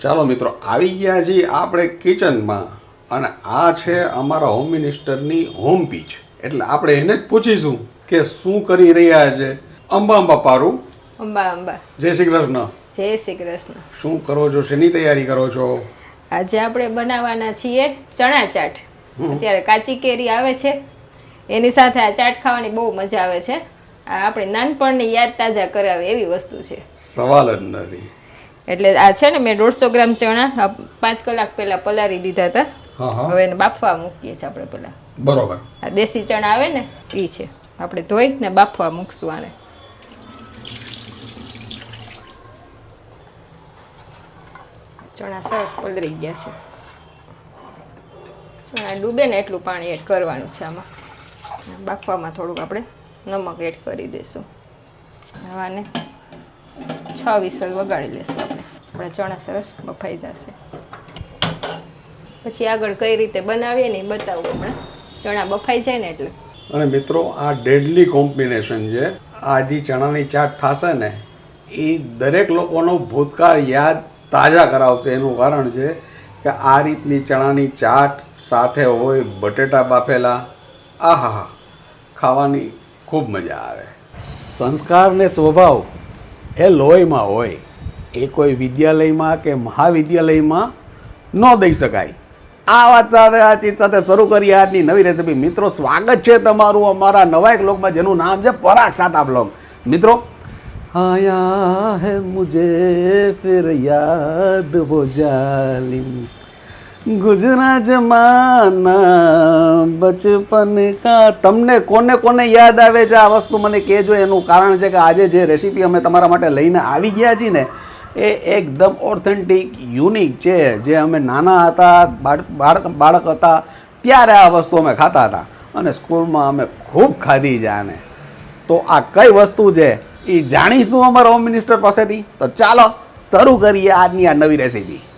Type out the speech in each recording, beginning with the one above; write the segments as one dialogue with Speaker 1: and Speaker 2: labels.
Speaker 1: ચાલો મિત્રો આવી ગયા છીએ આપણે કિચનમાં અને આ છે અમારા હોમ મિનિસ્ટરની હોમ પીચ એટલે આપણે એને જ પૂછીશું કે શું કરી રહ્યા છે. અંબા અંબા પારું.
Speaker 2: અંબા અંબા.
Speaker 1: જય શ્રી કૃષ્ણ.
Speaker 2: જય શ્રી કૃષ્ણ.
Speaker 1: શું કરો છો? શેની તૈયારી કરો છો?
Speaker 2: આજે આપણે બનાવવાના છીએ ચણા ચાટ. અત્યારે કાચી કેરી આવે છે. એની સાથે આ ચાટ ખાવાની બહુ મજા આવે છે. આ આપણી નાનપણની યાદ તાજા કરાવે એવી વસ્તુ છે.
Speaker 1: સવાલ જ નથી.
Speaker 2: એટલે આ છે ને મેં દોઢસો ગ્રામ ચણા પાંચ કલાક પહેલા પલારી દીધા હતા. હવે એને બાફવા મૂકીએ છીએ આપણે પેલા
Speaker 1: બરોબર.
Speaker 2: આ દેશી ચણા આવે ને એ છે. આપણે ધોઈ ને બાફવા મૂકશું આને. ચણા સરસ પલળી ગયા છે. ચણા ડૂબે ને એટલું પાણી એડ કરવાનું છે આમાં. બાફવામાં થોડુંક આપણે નમક એડ કરી દઈશું. આને છ વિસલ વગાડી લેશું આપણે. આપણા ચણા સરસ બફાઈ જશે. પછી આગળ કઈ રીતે બનાવીએ ને બતાવું હમણાં. ચણા બફાઈ જાય ને એટલે.
Speaker 1: અને મિત્રો, આ ડેડલી કોમ્બિનેશન છે આ જે ચણાની ચાટ થશે ને, એ દરેક લોકોનો ભૂતકાળ યાદ તાજા કરાવશે. એનું કારણ છે કે આ રીતની ચણાની ચાટ સાથે હોય બટેટા બાફેલા આહા ખાવાની ખૂબ મજા આવે. સંસ્કાર ને સ્વભાવ એ લોહીમાં હોય, એ કોઈ વિદ્યાલયમાં કે મહાવિદ્યાલયમાં ન દઈ શકાય. આ વાત સાથે, આ ચીજ સાથે શરૂ કરીએ આજની નવી રેસીપી મિત્રો, સ્વાગત છે તમારું અમારા નવા એક બ્લોગમાં જેનું નામ છે પરાગ સાતા બ્લોગ મિત્રો, આયા હે મુજે ફિર યાદ હો જાલિમ. ગુજરા જમાના બચપન કા. તમને કોને કોને યાદ આવે છે આ વસ્તુ? મને કહેજો, એનું કારણ છે કે આજે જે રેસીપી અમે તમારા માટે લઈને આવી ગયા છીએ ને, એ એકદમ ઓથેન્ટિક યુનિક છે. જે અમે નાના હતા બાળક બાળક હતા, ત્યારે આ વસ્તુ અમે ખાતા હતા અને સ્કૂલમાં અમે ખૂબ ખાધી છે આને. તો આ કઈ વસ્તુ છે એ જાણીશું અમારા હોમ મિનિસ્ટર પાસેથી? તો ચાલો, શરૂ કરીએ આજની આ નવી રેસીપી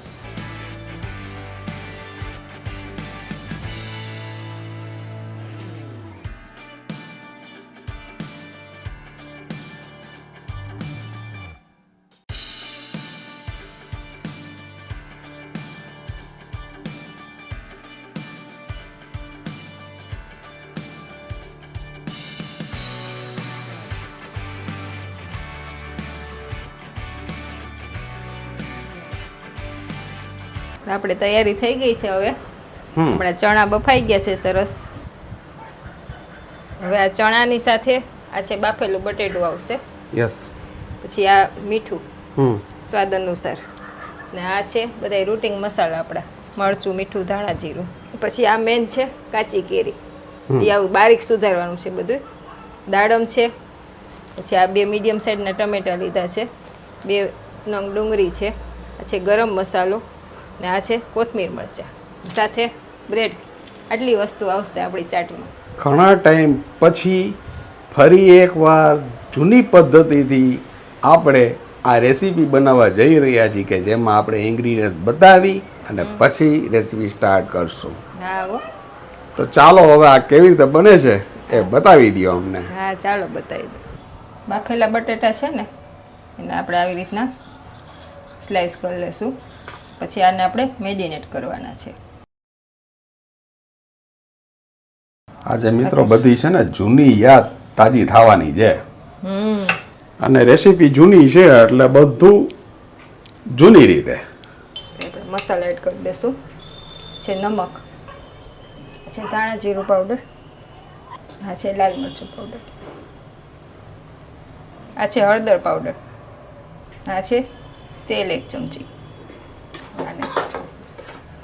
Speaker 2: આપણે તૈયારી થઈ ગઈ છે હવે.
Speaker 1: હમ.
Speaker 2: આપણા ચણા બફાઈ ગયા છે સરસ. હવે આ ચણાની સાથે આ છે બાફેલું બટેટું આવશે.
Speaker 1: યસ.
Speaker 2: પછી આ મીઠું સ્વાદ અનુસાર. ને આ છે બધા રૂટિંગ મસાલા આપણા. મરચું મીઠું ધાણા જીરું. પછી આ મેન છે કાચી કેરી. એ આવું બારીક સુધારવાનું છે બધું. દાડમ છે. પછી આ બે મીડિયમ સાઇઝના ટમેટા લીધા છે. બે નંગ ડુંગળી છે. પછી ગરમ મસાલો. ને આ છે કોથમીર મરચાં. સાથે બ્રેડ. આટલી વસ્તુ આવશે આપણી ચાટમાં
Speaker 1: ઘણા ટાઈમ પછી ફરી એકવાર જૂની પદ્ધતિથી આપણે આ રેસીપી બનાવવા જઈ રહ્યા છીએ કે જેમાં આપણે ઇન્ગ્રીડિયન્ટ બતાવી અને પછી રેસીપી સ્ટાર્ટ કરશું.
Speaker 2: હા
Speaker 1: તો ચાલો હવે આ કેવી રીતે બને છે એ બતાવી દો અમને.
Speaker 2: હા ચાલો બતાવી દો. બાફેલા બટેટા છે ને એને આપણે આવી રીતના સ્લાઈસ કરી લેશું. પછી આને આપણે મેડિનેટ કરવાના છે.
Speaker 1: આજે મિત્રો બધી છે ને જૂની યાદ તાજી થવાની છે.
Speaker 2: હમ.
Speaker 1: અને રેસીપી જૂની છે એટલે બધું જૂની રીતે.
Speaker 2: મસાલા એડ કરી દઈશું છે નમક છે ધાણા જીરું પાવડર હા છે લાલ મરચું પાવડર આ છે હળદર પાવડર આ છે તેલ એક ચમચી. આને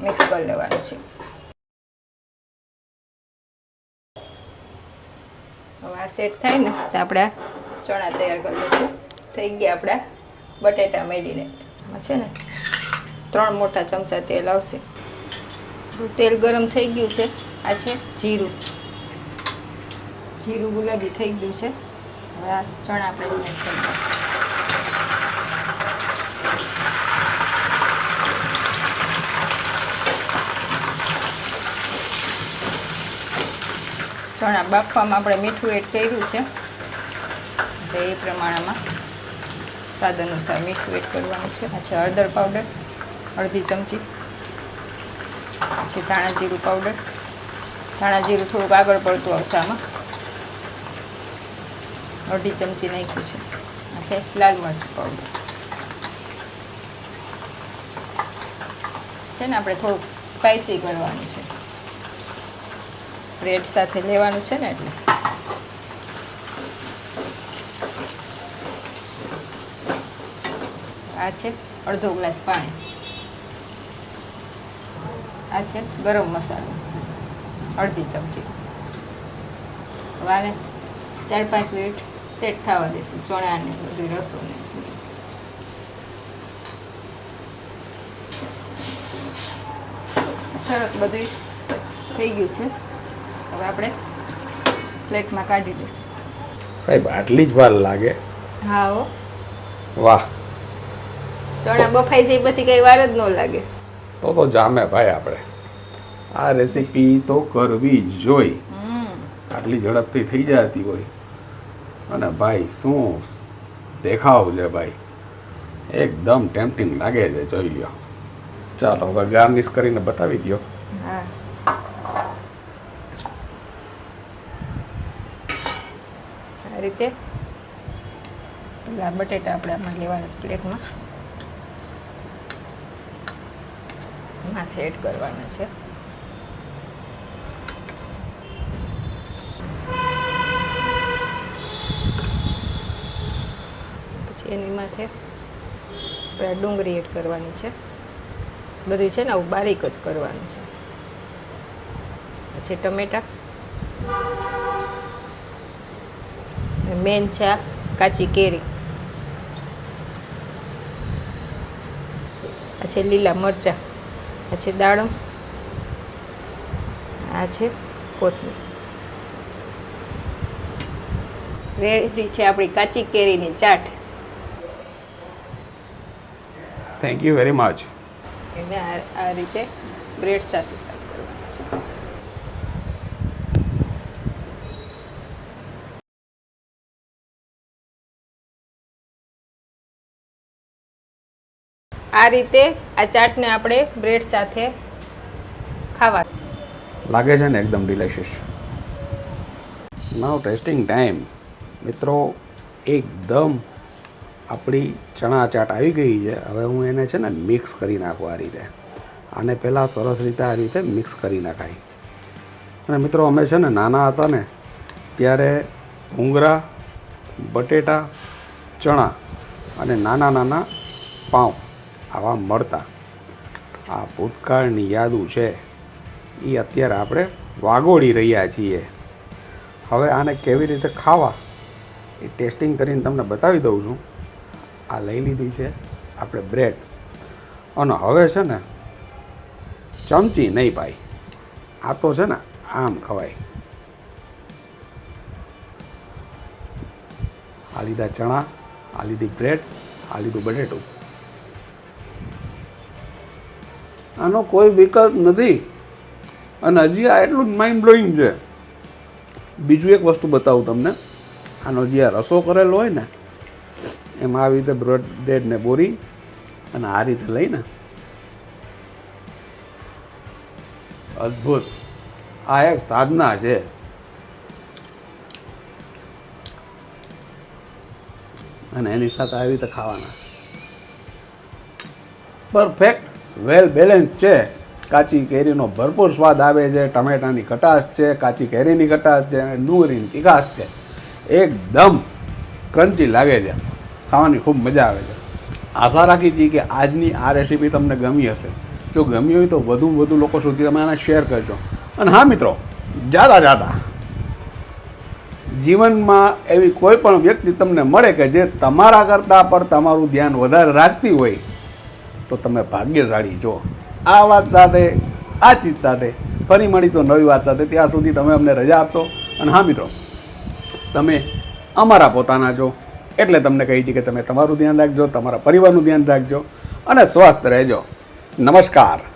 Speaker 2: મિક્સ કરી લેવાનું છે. હવે આ સેટ થાય ને, તો આપણે ચણા તૈયાર કરી લઈશું. થઈ ગયા આપણા બટેટા મેળીને. છે ને, ત્રણ મોટા ચમચા તેલ આવશે. તેલ ગરમ થઈ ગયું છે. આ છે જીરું. જીરું ગુલાબી થઈ ગયું છે. હવે આ ચણા આપણે એડ કરી દઈએ. ચણા બાફવામાં આપણે મીઠું એડ કર્યું છે. એટલે એ પ્રમાણમાં સ્વાદ અનુસાર મીઠું એડ કરવાનું છે. પછી હળદર પાવડર, અડધી ચમચી. પછી ધાણા જીરું પાવડર. ધાણા જીરું થોડુંક આગળ પડતું આવશે આમાં અડધી ચમચી નાખ્યું છે. આ લાલ મરચું પાવડર. છે ને, આપણે થોડુંક સ્પાઇસી કરવાનું છે. બ્રેડ સાથે લેવાનું છે ને એટલે. આ છે અડધો ગ્લાસ પાણી. આ છે ગરમ મસાલો. અડધી ચમચી. હવે ચાર પાંચ મિનિટ સેટ થવા દઈશું ચણાને, બધું રસોને. સરસ બધું થઈ ગયું છે. હવે આપણે પ્લેટમાં કાઢી દઈશું
Speaker 1: સાહેબ આટલી જ વાર લાગે.
Speaker 2: હા હો.
Speaker 1: વાહ.
Speaker 2: ચણા બફાઈ જાય પછી કઈ વાર જ ન લાગે.
Speaker 1: તો તો જામે ભાઈ આપણે. આ રેસીપી તો કરવી જ જોઈ.
Speaker 2: હમ.
Speaker 1: આટલી ઝડપથી થઈ જતી હોય. અને ભાઈ શું દેખાવ છે ભાઈ? એકદમ ટેમ્પટિંગ લાગે છે જોઈ લ્યો. ચાલો હવે ગાર્નિશ કરીને બતાવી દો
Speaker 2: હા. રીતે. પેલા બટેટા આપણે આમાં લેવાના પ્લેટમાં. માથે એડ કરવાના છે. પછી એની માથે આપણે ડુંગળી એડ કરવાની છે. બધું છે ને આવું બારીક જ કરવાનું છે. પછી ટમેટા. મેન છે આ કાચી કેરી આ છે લીલા મરચાં આ છે દાડમ આ છે કોથમીર રેડી છે આપણી કાચી કેરીની chaat
Speaker 1: thank you very much
Speaker 2: એને આ રીતે બ્રેડ સાથે સર્વ કરવાની છે આ રીતે આ ચાટને આપણે બ્રેડ સાથે ખાવા
Speaker 1: લાગે છે ને એકદમ ડિલેશિયસ નાવ ટેસ્ટિંગ ટાઈમ મિત્રો, એકદમ આપણી ચણા ચાટ આવી ગઈ છે. હવે હું એને છે ને મિક્સ કરી નાખું આ રીતે. આને પહેલાં સરસ રીતે આ રીતે મિક્સ કરી નાખાય. અને મિત્રો, અમે છે ને નાના હતા ને, ત્યારે ભૂંગરા બટેટા, ચણા અને નાના નાના પાઉં આવા મળતા. આ ભૂતકાળની યાદો છે એ અત્યારે આપણે વાગોળી રહ્યા છીએ. હવે આને કેવી રીતે ખાવા, એ ટેસ્ટિંગ કરીને તમને બતાવી દઉં છું. આ લઈ લીધી છે આપણે બ્રેડ. અને હવે છે ને, ચમચી નહીં ભાઈ. આ તો છે ને આમ ખવાય. આ લીધા ચણા, આ લીધી બ્રેડ, આ લીધું બટેટું. આનો કોઈ વિકલ્પ નથી. અને હજી આ એટલું માઇન્ડ બ્લોઈંગ છે. બીજું એક વસ્તુ બતાવું તમને. આનો જે રસો કરેલો હોય ને, એમાં આવી રીતે બ્રેડને બોરી અને આ રીતે લઈને અદ્ભુત. આ એક સાધના છે. અને એની સાથે આવી રીતે ખાવાના. પરફેક્ટ વેલ બેલેન્સ છે. કાચી કેરીનો ભરપૂર સ્વાદ આવે છે, ટમેટાની ખટાશ છે, કાચી કેરીની ખટાશ છે અને ડુંગળીની તીખાશ છે. એકદમ ક્રન્ચી લાગે છે. ખાવાની ખૂબ મજા આવે છે. આશા રાખી છીએ કે આજની આ રેસીપી તમને ગમી હશે. જો ગમી હોય તો વધુ વધુ લોકો સુધી તમે આને શેર કરજો. અને હા મિત્રો જાતા જાતા જીવનમાં એવી કોઈ પણ વ્યક્તિ તમને મળે કે જે તમારા કરતાં પણ તમારું ધ્યાન વધારે રાખતી હોય તો તમે ભાગ્યશાળી છો. આ વાત સાથે, આ ચીજ સાથે ફરી મળીશું નવી વાત સાથે. ત્યાં સુધી તમે અમને રજા આપશો. અને હા મિત્રો, તમે અમારા પોતાના છો. એટલે તમને કહી છીએ કે તમે તમારું ધ્યાન રાખજો, તમારા પરિવારનું ધ્યાન રાખજો. અને સ્વસ્થ રહેજો. નમસ્કાર.